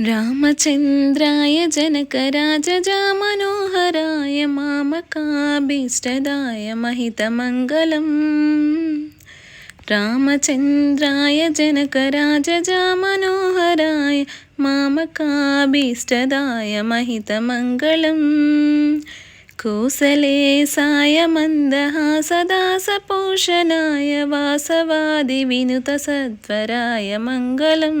രാമചന്ദ്രായ ജനകരാജാമനോഹരായ മാമകാഭീഷ്ടദായ മഹിതമംഗലം. രാമചന്ദ്രായ ജനകരാജാമനോഹരായ മാമകാഭീഷ്ടദായ മഹിതമംഗളം കൂസലേസായ മന്ദഹാസദാസപോഷനായ വാസവാദിവിനുതസത്വരായ മംഗളം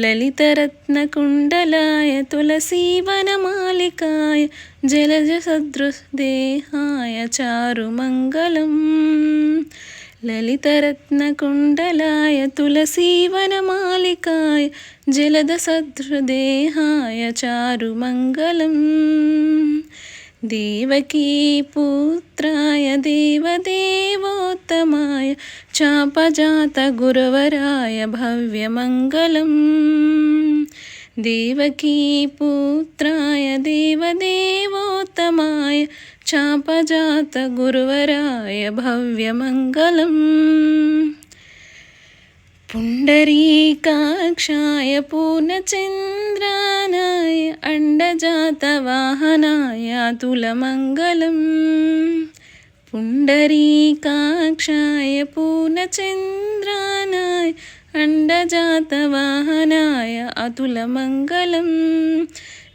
లలితరత్నకుండలాయ తులసీవనమాలికాయ జలజ సదృదేహాయ చారుమంగళం లలితరత్నకుండలాయ తులసీవనమాలికాయ జలద సదృదేహాయ చారుమంగళం देवकीपुत्राय देवदेवोत्तमाय चापजात भव्यमङ्गलम्। देवकीपुत्राय देवदेवोत्तमाय चापजातगुरुवराय भव्यमङ्गलम्। पुण्डरीकाक्षाय पूर्णचन्द्रानाय अण्डजातवाहनाय तुलमङ्गलम् पुण्डरीकाक्षाय पूर्णचन्द्रानाय अण्डजातवाहनाय अतुलमङ्गलं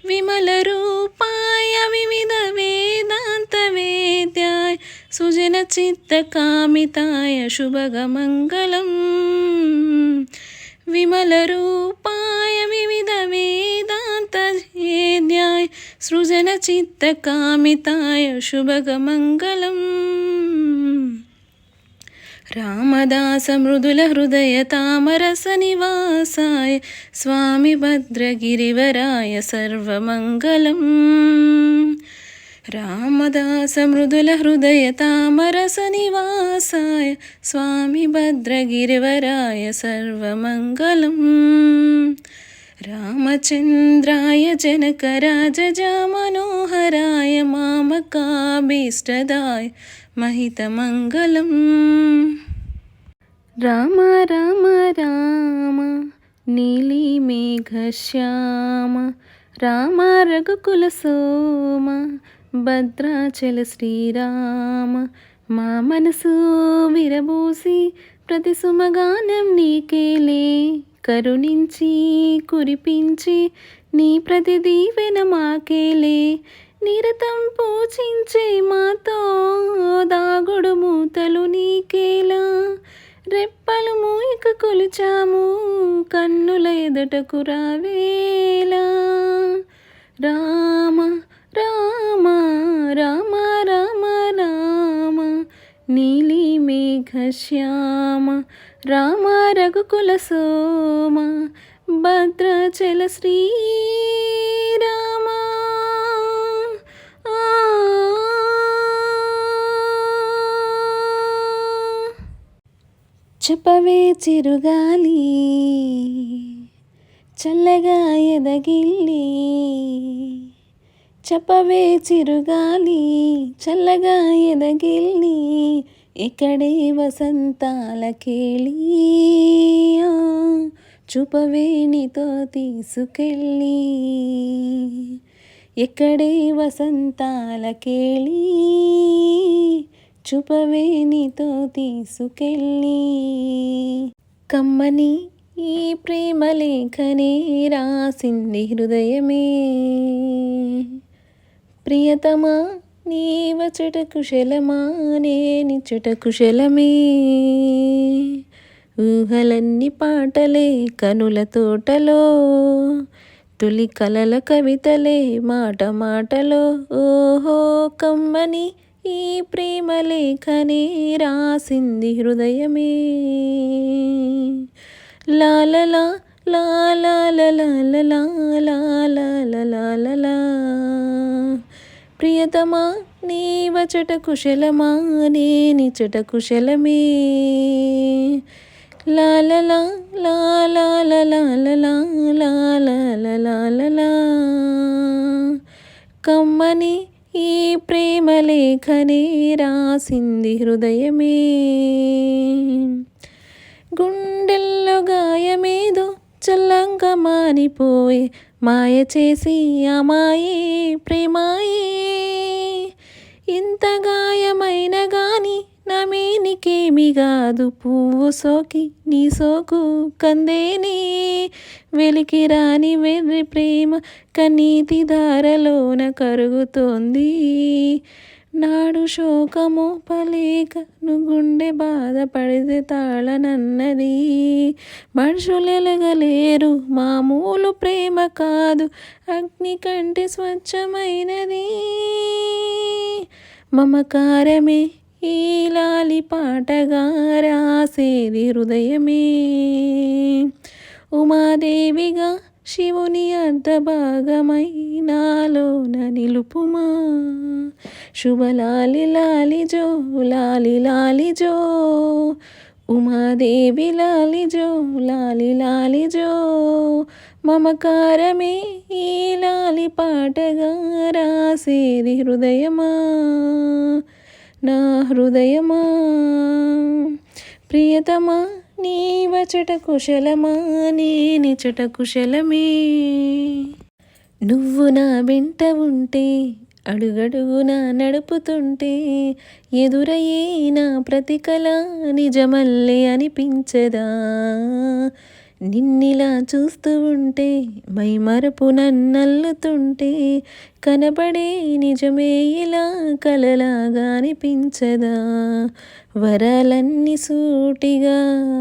विमलरूपाय विविधवेदान्तवेद्याय అండజాతవాహనాయ అతులమంగళం విమలరూపాయ వివిధ వేదాంత వేద్యాయ సుజన చిత్తకామితాయ శుభగమంగళం విమలరూపాయ వివిధ వేదాంత వేద్యాయ సృజన చిత్తకామితాయ శుభగమంగళం రామదాస మృదుల హృదయ रामदासमृदुलहृदयतामरसनिवासाय स्वामि भद्रगिरिवराय सर्वमङ्गलम्। रामचन्द्राय जनकराजजामनोहराय मामकाभीष्टदाय महितमङ्गलम्। राम राम राम नीलिमेघश्याम राम रघुकुलसोम భద్రాచల శ్రీరామ మా మనసు విరబూసి ప్రతి సుమగానం నీకేలే కరుణించి కురిపించి నీ ప్రతి దీవెన మాకేలే నిరతం పూజించే మాతో దాగుడు మూతలు నీకేలా రెప్పలు మూయక కొలిచాము కన్నుల ఎదుటకు రావేలా రామ రామ రామ రామ రామ నీలి మేఘశ్యామ రామ రఘుకుల సోమ భద్రాచల శ్రీరామ ఆ. చెప్పవే చిరుగాలి చల్లగా ఎదగిల్లి చెప్పవే చిరుగాలి చల్లగా ఎదగిల్లి ఇక్కడే వసంతాల కేళి. ఆ, చూపవే నీతో తీసుకెళ్ళి ఎక్కడే వసంతాల కేళి. చూపవే నీతో తీసుకెళ్ళి కమ్మని ఈ ప్రేమ లేఖనే రాసింది హృదయమే. ప్రియతమా నీవ నీవచట కుశలమా నేనిచట కుశలమే. ఊహలన్నీ పాటలే కనుల తోటలో తొలి కలల కవితలే మాట మాటలో. ఓహో కమ్మని ఈ ప్రేమ లేఖనే రాసింది హృదయమే. లాలలా లాలా లాలా లాలా లాలా ప్రియతమా నీవచట కుశలమా నేనిచట కుశలమే లాలలా లాలలా లాలలా కమ్మని ఈ ప్రేమలేఖనే రాసింది హృదయమే గుండెల్లో గాయమేదో చల్లంగా మారిపోయే మాయ చేసి అమాయే ప్రేమాయే. ఇంత గాయమైన గాని నమేనికేమి కాదు పువ్వు సోకి నీ సోకు కందేని. వెలికి రాని వెర్రి ప్రేమ కనీతి దారలోన కరుగుతోంది. నాడు శోకము పలేక ను గుండె బాధపడితే తాళనన్నది. మనుషులెలగలేరు మామూలు ప్రేమ కాదు అగ్ని కంటే స్వచ్ఛమైనది. మమకారమే ఈ లాలి పాటగా రాసేది హృదయమే. ఉమాదేవిగా శివుని అర్ధ నిలుపుమా. శుభలాలి లాలి జో లాలి లాలి జో. ఉమాదేవి లాలి జో లాలి లాలి జో. మమకారమే ఈ లాలి పాటగా రాసేది హృదయమా. నా హృదయమా. ప్రియతమా నీ వచట కుశలమా నేనిచట కుశలమే. నువ్వు నా వెంట ఉంటే అడుగడుగునా నడుపుతుంటే ఎదురయ్యే నా ప్రతికల నిజమల్లే అనిపించదా? నిన్నిలా చూస్తూ ఉంటే మై మరపు నన్నల్లుతుంటే కనబడే నిజమే ఇలా కలలాగా అనిపించదా? వరాలన్నీ సూటిగా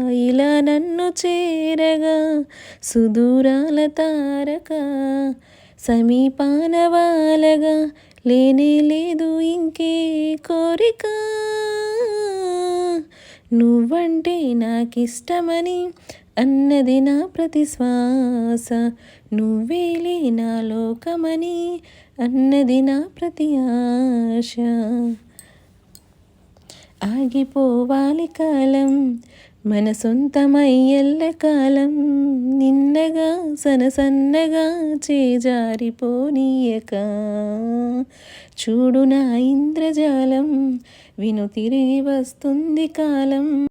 ఇలా నన్ను చేరగా సుదూరాల తారక సమీపాన వాలగా లేనే లేదు ఇంకే కోరిక. నువ్వంటే నాకిష్టమని అన్నది నా ప్రతి శ్వాస నువ్వేలే నా లోకమని అన్నది నా ప్రతి ఆశ. ఆగిపోవాలి కాలం మన సొంతమయ్యల్ల కాలం. నిన్నగా సనసన్నగా చేజారిపోనీయక. చూడు నా ఇంద్రజాలం విను తిరిగి వస్తుంది కాలం.